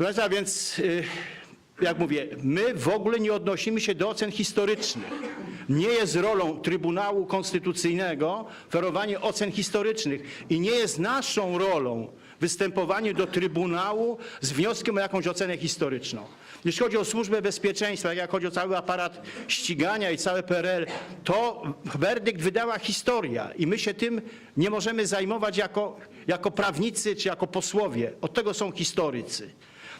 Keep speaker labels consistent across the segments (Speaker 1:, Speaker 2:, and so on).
Speaker 1: Proszę więc y, jak mówię, my w ogóle nie odnosimy się do ocen historycznych. Nie jest rolą Trybunału Konstytucyjnego ferowanie ocen historycznych i nie jest naszą rolą występowanie do Trybunału z wnioskiem o jakąś ocenę historyczną. Jeśli chodzi o Służbę Bezpieczeństwa, jak chodzi o cały aparat ścigania i całe PRL, to werdykt wydała historia i my się tym nie możemy zajmować jako, jako prawnicy czy jako posłowie. Od tego są historycy.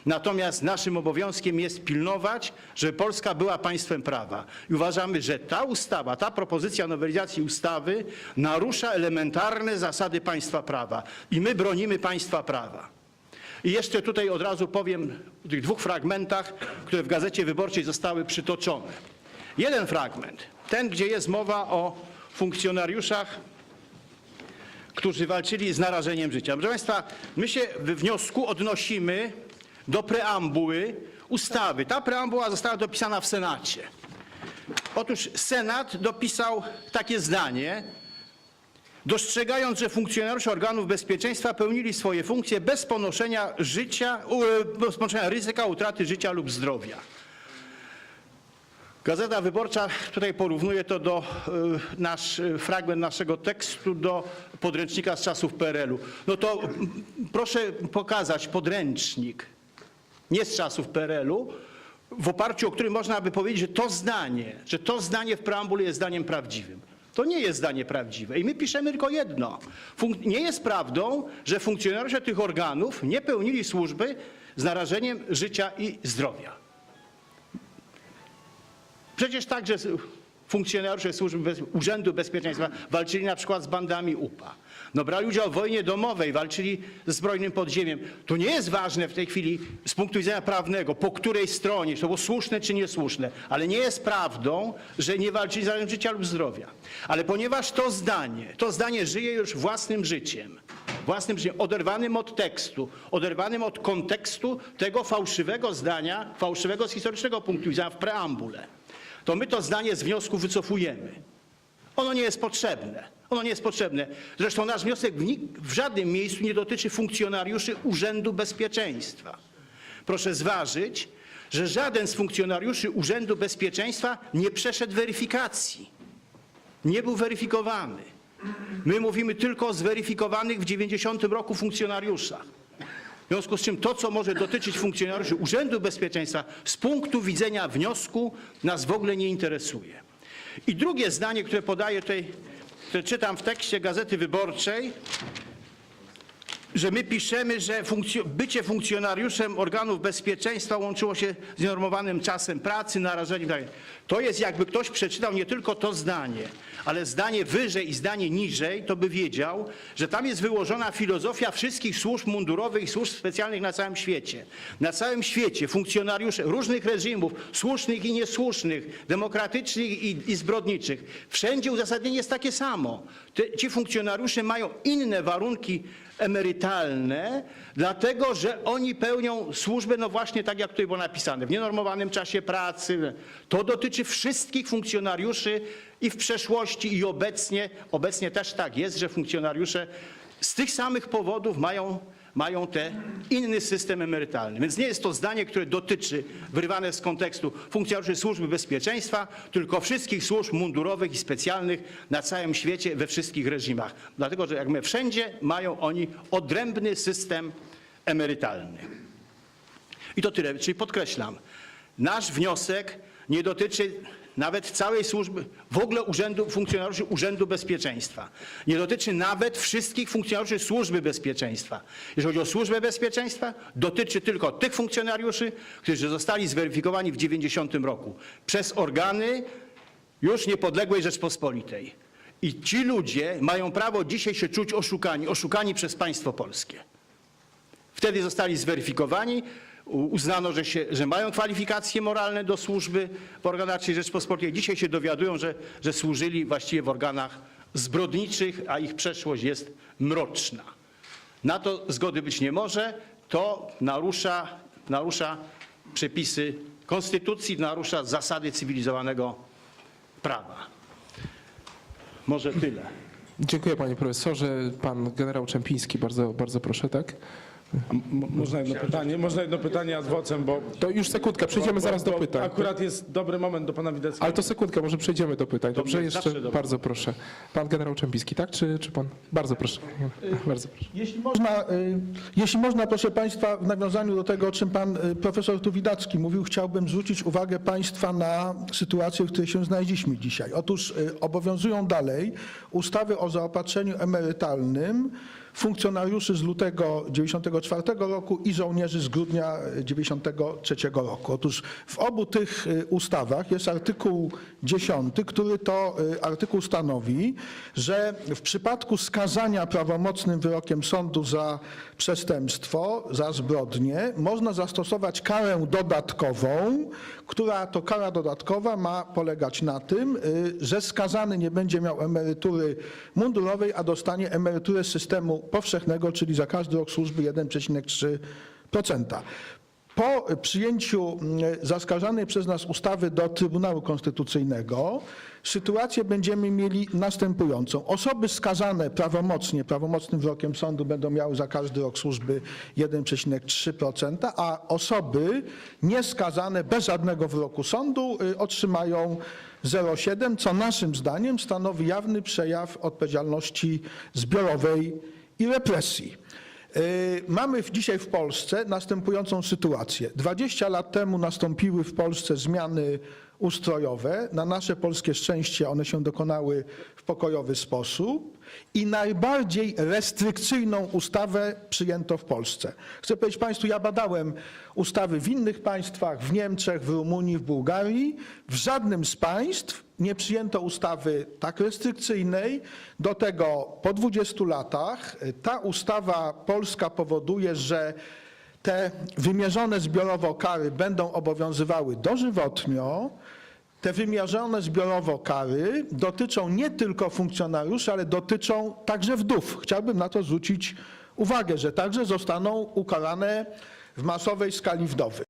Speaker 1: Natomiast naszym obowiązkiem jest pilnować, żeby Polska była państwem prawa. I uważamy, że ta ustawa, ta propozycja nowelizacji ustawy narusza elementarne zasady państwa prawa. I my bronimy państwa prawa. I jeszcze tutaj od razu powiem o tych dwóch fragmentach, które w Gazecie Wyborczej zostały przytoczone. Jeden fragment, ten, gdzie jest mowa o funkcjonariuszach którzy walczyli z narażeniem życia. Proszę Państwa, my się w wniosku odnosimy do preambuły ustawy. Ta preambuła została dopisana w Senacie. Otóż Senat dopisał takie zdanie, dostrzegając, że funkcjonariusze organów bezpieczeństwa pełnili swoje funkcje bez ponoszenia życia, bez ponoszenia ryzyka utraty życia lub zdrowia. Gazeta Wyborcza tutaj porównuje to do y, nasz y, fragment naszego tekstu do podręcznika z czasów PRL-u. No to mm, proszę pokazać podręcznik, nie z czasów PRL-u, w oparciu o który można by powiedzieć, że to zdanie, że to zdanie w preambule jest zdaniem prawdziwym. To nie jest zdanie prawdziwe. I my piszemy tylko jedno. Funk- nie jest prawdą, że funkcjonariusze tych organów nie pełnili służby z narażeniem życia i zdrowia. Przecież także funkcjonariusze służby bez, Urzędu Bezpieczeństwa walczyli na przykład z bandami UPA. No, brali udział w wojnie domowej, walczyli ze zbrojnym podziemiem. To nie jest ważne w tej chwili z punktu widzenia prawnego, po której stronie, czy to było słuszne czy niesłuszne, ale nie jest prawdą, że nie walczyli za życia lub zdrowia. Ale ponieważ to zdanie, to zdanie żyje już własnym życiem, własnym życiem, oderwanym od tekstu, oderwanym od kontekstu tego fałszywego zdania, fałszywego z historycznego punktu widzenia w preambule, to my to zdanie z wniosku wycofujemy. Ono nie jest potrzebne. Ono nie jest potrzebne. Zresztą nasz wniosek w, żadnym miejscu nie dotyczy funkcjonariuszy Urzędu Bezpieczeństwa. Proszę zważyć, że żaden z funkcjonariuszy Urzędu Bezpieczeństwa nie przeszedł weryfikacji. Nie był weryfikowany. My mówimy tylko o zweryfikowanych w 90 roku funkcjonariuszach. W związku z czym to, co może dotyczyć funkcjonariuszy Urzędu Bezpieczeństwa z punktu widzenia wniosku nas w ogóle nie interesuje. I drugie zdanie, które podaję tutaj, które czytam w tekście Gazety Wyborczej, że my piszemy, że funkcjo- bycie funkcjonariuszem organów bezpieczeństwa łączyło się z normowanym czasem pracy, narażeniem. itd. To jest jakby ktoś przeczytał nie tylko to zdanie, ale zdanie wyżej i zdanie niżej, to by wiedział, że tam jest wyłożona filozofia wszystkich służb mundurowych i służb specjalnych na całym świecie. Na całym świecie funkcjonariusze różnych reżimów, słusznych i niesłusznych, demokratycznych i, i zbrodniczych, wszędzie uzasadnienie jest takie samo. Te, ci funkcjonariusze mają inne warunki emerytalne, dlatego że oni pełnią służbę, no właśnie tak jak tutaj było napisane, w nienormowanym czasie pracy. To dotyczy wszystkich funkcjonariuszy i w przeszłości i obecnie. Obecnie też tak jest, że funkcjonariusze z tych samych powodów mają, mają ten inny system emerytalny. Więc nie jest to zdanie, które dotyczy, wyrywane z kontekstu funkcjonariuszy służby bezpieczeństwa, tylko wszystkich służb mundurowych i specjalnych na całym świecie, we wszystkich reżimach. Dlatego, że jak my wszędzie mają oni odrębny system emerytalny. I to tyle. Czyli podkreślam, nasz wniosek nie dotyczy nawet całej służby, w ogóle urzędu, funkcjonariuszy Urzędu Bezpieczeństwa. Nie dotyczy nawet wszystkich funkcjonariuszy Służby Bezpieczeństwa. Jeżeli chodzi o Służbę Bezpieczeństwa, dotyczy tylko tych funkcjonariuszy, którzy zostali zweryfikowani w 90 roku przez organy już niepodległej Rzeczpospolitej. I ci ludzie mają prawo dzisiaj się czuć oszukani, oszukani przez państwo polskie. Wtedy zostali zweryfikowani, uznano, że, się, że mają kwalifikacje moralne do służby w organach III Rzeczpospolitej. Dzisiaj się dowiadują, że, że służyli właściwie w organach zbrodniczych, a ich przeszłość jest mroczna. Na to zgody być nie może. To narusza, narusza przepisy konstytucji, narusza zasady cywilizowanego prawa. Może tyle.
Speaker 2: Dziękuję panie profesorze. Pan generał Czempiński, bardzo, bardzo proszę, tak? Można jedno pytanie, można jedno pytanie ad vocem, bo...
Speaker 3: To już sekundkę, przejdziemy zaraz do pytań.
Speaker 2: Akurat jest dobry moment do pana Wideckiego.
Speaker 3: Ale to sekundkę, może przejdziemy do pytań. Dobrze, jeszcze
Speaker 1: zawsze dobrze.
Speaker 3: bardzo proszę. Pan generał Czempiski, tak? Czy, czy pan? Bardzo proszę. Bardzo proszę.
Speaker 4: Jeśli można, y, jeśli można, proszę Państwa, w nawiązaniu do tego, o czym Pan y, Profesor Tuwidacki mówił, chciałbym zwrócić uwagę Państwa na sytuację, w której się znaleźliśmy dzisiaj. Otóż y, obowiązują dalej ustawy o zaopatrzeniu emerytalnym funkcjonariuszy z lutego 94 roku i żołnierzy z grudnia 93 roku. Otóż w obu tych y, ustawach jest artykuł 10, który to y, artykuł stanowi, że w przypadku skazania prawomocnym wyrokiem sądu za przestępstwo, za zbrodnię, można zastosować karę dodatkową, która to kara dodatkowa ma polegać na tym, y, że skazany nie będzie miał emerytury mundurowej, a dostanie emeryturę systemu powszechnego, czyli za każdy rok służby 1,3%. Po przyjęciu mm, zaskarżanej przez nas ustawy do Trybunału Konstytucyjnego sytuację będziemy mieli następującą. Osoby skazane prawomocnie, prawomocnym wyrokiem sądu będą miały za każdy rok służby 1,3%, a osoby nieskazane bez żadnego wyroku sądu y, otrzymają 0,7, co naszym zdaniem stanowi jawny przejaw odpowiedzialności zbiorowej i represji. Yy, Mamy dzisiaj w Polsce następującą sytuację. 20 lat temu nastąpiły w Polsce zmiany ustrojowe. Na nasze polskie szczęście one się dokonały w pokojowy sposób i najbardziej restrykcyjną ustawę przyjęto w Polsce. Chcę powiedzieć Państwu, ja badałem ustawy w innych państwach, w Niemczech, w Rumunii, w Bułgarii. W żadnym z państw nie przyjęto ustawy tak restrykcyjnej. Do tego po 20 latach ta ustawa polska powoduje, że te wymierzone zbiorowo kary będą obowiązywały dożywotnio. Te wymierzone zbiorowo kary dotyczą nie tylko funkcjonariuszy, ale dotyczą także wdów. Chciałbym na to zwrócić uwagę, że także zostaną ukarane w masowej skali wdowy.